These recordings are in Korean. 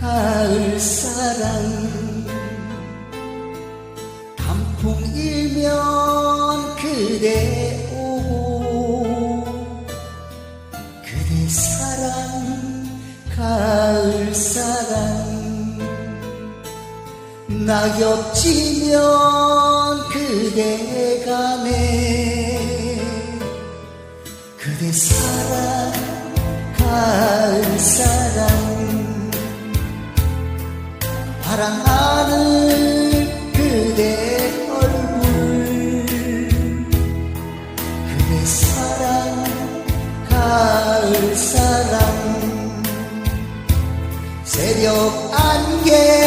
가을 사랑. 단풍 일면 그대 오고 그대 사랑 가을 사랑. 낙엽 지면 그대 가네. 그대 사랑 가을 사랑 하늘 그대 얼굴. 그대 사랑 가을 사랑 새벽 안개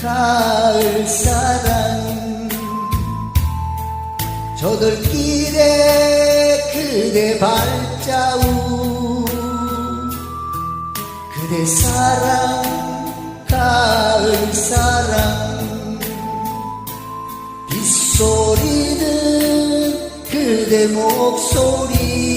가을 사랑. 저들길에 그대 발자국 그대 사랑 가을 사랑. 빗소리는 그대 목소리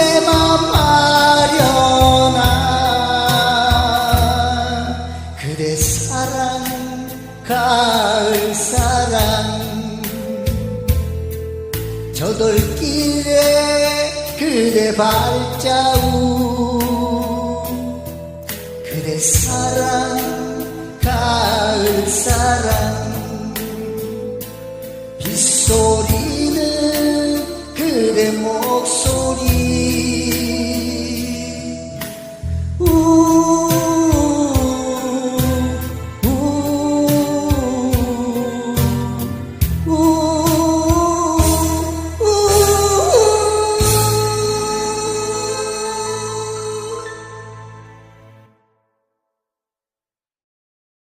내맘 아려나 그대 사랑 가을 사랑. 저돌길에 그대 발자국. 그대 사랑 가을 사랑